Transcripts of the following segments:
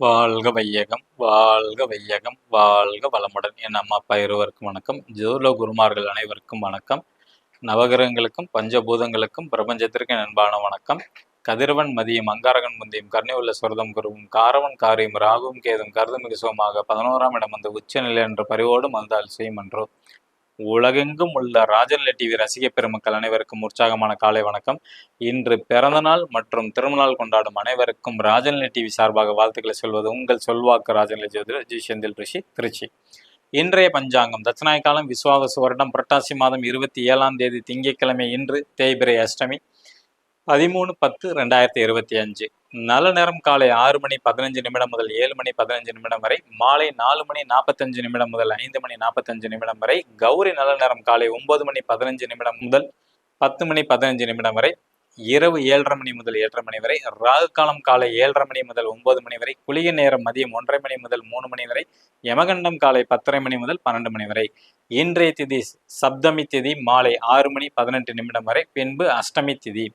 வாழ்க வையகம் வாழ்க வையகம் வாழ்க வளமுடன். என் அம்மா அப்பா இருவருக்கும் வணக்கம். ஜோலோ குருமார்கள் அனைவருக்கும் வணக்கம். நவகிரகங்களுக்கும் பஞ்சபூதங்களுக்கும் பிரபஞ்சத்திற்கு அன்பான வணக்கம். கதிரவன் மதியம் அங்காரகன் முந்தியும் கருணை உள்ள சுரதம் குருவும் காரவன் காரியம் ராகுவும் கேதும் கருதுமிகு சுகமாக பதினோராம் இடம் வந்து உச்சநிலை என்ற பரிவோடும் வந்தால் செய்யும் என்றோ உலகெங்கும் உள்ள ராஜநிலை டிவி ரசிக பெருமக்கள் அனைவருக்கும் உற்சாகமான காலை வணக்கம். இன்று பிறந்தநாள் மற்றும் திருமணநாள் கொண்டாடும் அனைவருக்கும் ராஜநிலை டிவி சார்பாக வாழ்த்துக்களை சொல்வது உங்கள் சொல்வாக்கு ராஜநிலை ஜோதிடர் ஜி செந்தில் ரிஷி திருச்சி. இன்றைய பஞ்சாங்கம் தட்சிணாய காலம் விஸ்வாவசு வருடம் புரட்டாசி மாதம் இருபத்தி ஏழாம் தேதி திங்கட்கிழமை இன்று தேய்பிரை அஷ்டமி. பதிமூணு பத்து ரெண்டாயிரத்தி இருபத்தி அஞ்சு. நல்ல நேரம் காலை ஆறு மணி பதினஞ்சு நிமிடம் முதல் ஏழு மணி பதினஞ்சு நிமிடம் வரை மாலை நாலு மணி நாற்பத்தஞ்சு நிமிடம் முதல் ஐந்து மணி நாற்பத்தஞ்சு நிமிடம் வரை கௌரி நல்ல நேரம் காலை ஒன்பது மணி பதினஞ்சு நிமிடம் முதல் பத்து மணி பதினஞ்சு நிமிடம் வரை இரவு ஏழரை மணி முதல் ஏழரை மணி வரை ராகு காலம் காலை ஏழரை மணி முதல் ஒன்பது மணி வரை குளிய நேரம் மதியம் ஒன்றரை மணி முதல் மூணு மணி வரை யமகண்டம் காலை பத்தரை மணி முதல் பன்னெண்டு மணி வரை. இன்றைய திதி சப்தமி திதி மாலை ஆறு மணி பதினெட்டு நிமிடம் வரை பின்பு அஷ்டமி திதி.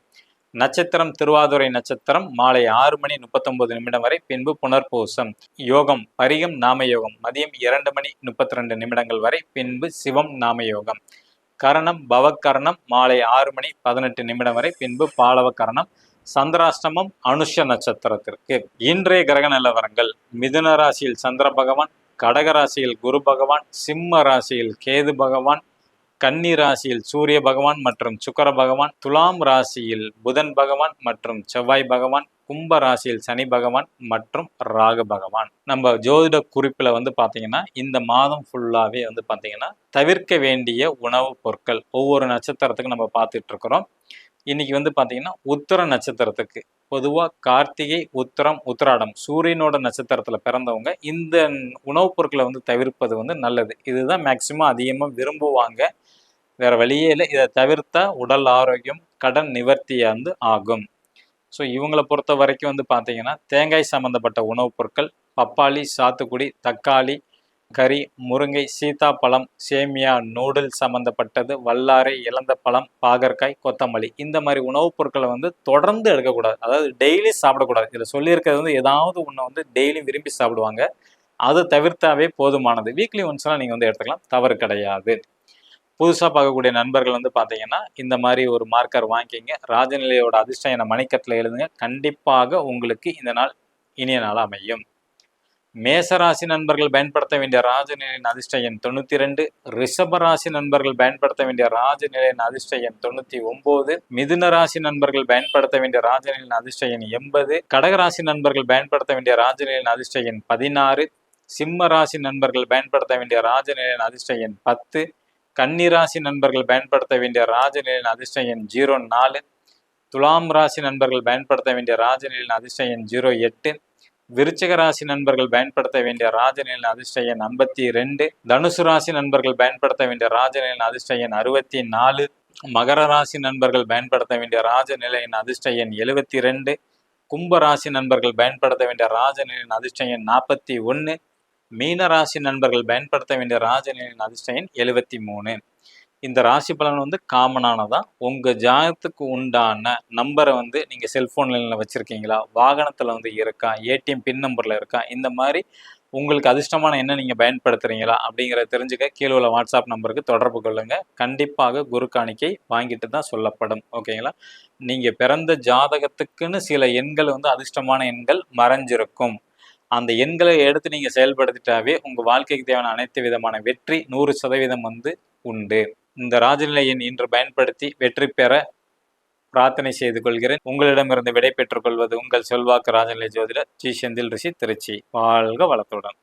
நட்சத்திரம் திருவாதுரை நட்சத்திரம் மாலை ஆறு மணி முப்பத்தொன்பது நிமிடம் வரை பின்பு புனர்பூசம். யோகம் பரிகம் நாம யோகம் மதியம் இரண்டு மணி முப்பத்தி ரெண்டு நிமிடங்கள் வரை பின்பு சிவம் நாம யோகம் கரணம் பவக்கரணம் மாலை ஆறு மணி பதினெட்டு நிமிடம் வரை பின்பு பாலவ கரணம் சந்திராஷ்டமம் அனுஷ நட்சத்திரத்திற்கு. இன்றைய கிரக நிலவரங்கள். மிதுன ராசியில் சந்திர பகவான் கடக ராசியில் குரு பகவான் சிம்ம ராசியில் கேது பகவான் கன்னி ராசியில் சூரிய பகவான் மற்றும் சுக்கர பகவான் துலாம் ராசியில் புதன் பகவான் மற்றும் செவ்வாய் பகவான் கும்ப ராசியில் சனி பகவான் மற்றும் ராகு பகவான். நம்ம ஜோதிட குறிப்பில் வந்து பார்த்தீங்கன்னா இந்த மாதம் ஃபுல்லாகவே வந்து பார்த்தீங்கன்னா தவிர்க்க வேண்டிய உணவுப் பொருட்கள் ஒவ்வொரு நட்சத்திரத்துக்கும் நம்ம பார்த்துட்டு இருக்கிறோம். இன்னைக்கு வந்து பார்த்தீங்கன்னா உத்தர நட்சத்திரத்துக்கு. பொதுவாக கார்த்திகை உத்தரம் உத்திராடம் சூரியனோட நட்சத்திரத்தில் பிறந்தவங்க இந்த உணவுப் பொருட்களை வந்து தவிர்ப்பது வந்து நல்லது. இதுதான் மேக்சிமம் அதிகமாக விரும்புவாங்க. வேற வழியே இல்லை. இதை தவிர்த்தா உடல் ஆரோக்கியம் கடன் நிவர்த்தியாக வந்து ஆகும். ஸோ இவங்களை பொறுத்த வரைக்கும் வந்து பார்த்தீங்கன்னா தேங்காய் சம்மந்தப்பட்ட உணவுப் பொருட்கள் பப்பாளி சாத்துக்குடி தக்காளி கறி முருங்கை சீதாப்பழம் சேமியா நூடுல் சம்மந்தப்பட்டது வல்லாரை இழந்த பழம் பாகற்காய் கொத்தமல்லி. இந்த மாதிரி உணவுப் பொருட்களை வந்து தொடர்ந்து எடுக்கக்கூடாது. அதாவது டெய்லி சாப்பிடக்கூடாது. இதில் சொல்லியிருக்கிறது வந்து ஏதாவது ஒன்று வந்து டெய்லி விரும்பி சாப்பிடுவாங்க. அதை தவிர்த்தாவே போதுமானது. வீக்லி ஒன்ஸ்லாம் நீங்கள் வந்து எடுத்துக்கலாம். தவறு கிடையாது. புதுசாக பார்க்கக்கூடிய நண்பர்கள் வந்து பார்த்தீங்கன்னா இந்த மாதிரி ஒரு மார்க்கர் வாங்கிக்கிங்க. ராஜநிலையோட அதிர்ஷ்டம் என மணிக்கட்டில் எழுதுங்க. கண்டிப்பாக உங்களுக்கு இந்த நாள் இனிய நாள் அமையும். மேசராசி நண்பர்கள் பயன்படுத்த வேண்டிய ராஜநிலையின் அதிர்ஷ்ட எண் தொண்ணூத்தி ரெண்டு ரிஷபராசி நண்பர்கள் பயன்படுத்த வேண்டிய ராஜநிலையின் அதிர்ஷ்ட எண் தொண்ணூத்தி ஒன்பது. மிதுன ராசி நண்பர்கள் பயன்படுத்த வேண்டிய ராஜநிலையின் அதிர்ஷ்ட எண் எண்பது. கடகராசி நண்பர்கள் பயன்படுத்த வேண்டிய ராஜநிலையின் அதிர்ஷ்ட எண் பதினாறு. சிம்ம ராசி நண்பர்கள் பயன்படுத்த வேண்டிய ராஜநிலையின் அதிர்ஷ்ட எண் பத்து. கன்னிராசி நண்பர்கள் பயன்படுத்த வேண்டிய ராஜநிலையின் அதிர்ஷ்ட எண் ஜீரோ நாலு. துலாம் ராசி நண்பர்கள் பயன்படுத்த வேண்டிய ராஜநிலையின் அதிர்ஷ்ட எண் ஜீரோ எட்டு. விருச்சிக ராசி நண்பர்கள் பயன்படுத்த வேண்டிய ராஜநிலையின் அதிர்ஷ்ட எண் ஐம்பத்தி ரெண்டு. தனுசு ராசி நண்பர்கள் பயன்படுத்த வேண்டிய ராஜநிலையின் அதிர்ஷ்ட எண் அறுபத்தி நாலு. மகர ராசி நண்பர்கள் பயன்படுத்த வேண்டிய ராஜநிலையின் அதிர்ஷ்ட எண் எழுபத்தி ரெண்டு. கும்ப ராசி நண்பர்கள் பயன்படுத்த வேண்டிய ராஜநிலையின் அதிர்ஷ்ட எண் நாற்பத்தி ஒன்று. மீன ராசி நண்பர்கள் பயன்படுத்த வேண்டிய ராஜநிலையின் அதிர்ஷ்ட எண் எழுபத்தி மூணு. இந்த ராசி பலன் வந்து காமனானதான் உங்கள் ஜாதகத்துக்கு உண்டான நம்பரை வந்து நீங்கள் செல்ஃபோனில் வச்சுருக்கீங்களா? வாகனத்தில் வந்து இருக்கா? ஏடிஎம் பின் நம்பரில் இருக்கா? இந்த மாதிரி உங்களுக்கு அதிர்ஷ்டமான என்ன நீங்கள் பயன்படுத்துகிறீங்களா அப்படிங்கிறத தெரிஞ்சுக்க கீழே உள்ள வாட்ஸ்அப் நம்பருக்கு தொடர்பு கொள்ளுங்கள் கண்டிப்பாக குரு காணிக்கை வாங்கிட்டு தான் சொல்லப்படும். ஓகேங்களா? நீங்கள் பிறந்த ஜாதகத்துக்குன்னு சில எண்கள் வந்து அதிர்ஷ்டமான எண்கள் மறைஞ்சிருக்கும். அந்த எண்களை எடுத்து நீங்கள் செயல்படுத்திட்டாவே உங்கள் வாழ்க்கைக்கு தேவையான அனைத்து விதமான வெற்றி நூறு சதவீதம் வந்து உண்டு. இந்த ராஜநிலையின் இன்று பயன்படுத்தி வெற்றி பெற பிரார்த்தனை செய்து கொள்கிறேன். உங்களிடமிருந்து விடை பெற்றுக் கொள்வது உங்கள் செல்வாக்கு ராஜநிலை ஜோதிடர் ஜி செந்தில் ரிஷி திருச்சி. வாழ்க வளத்துடன்.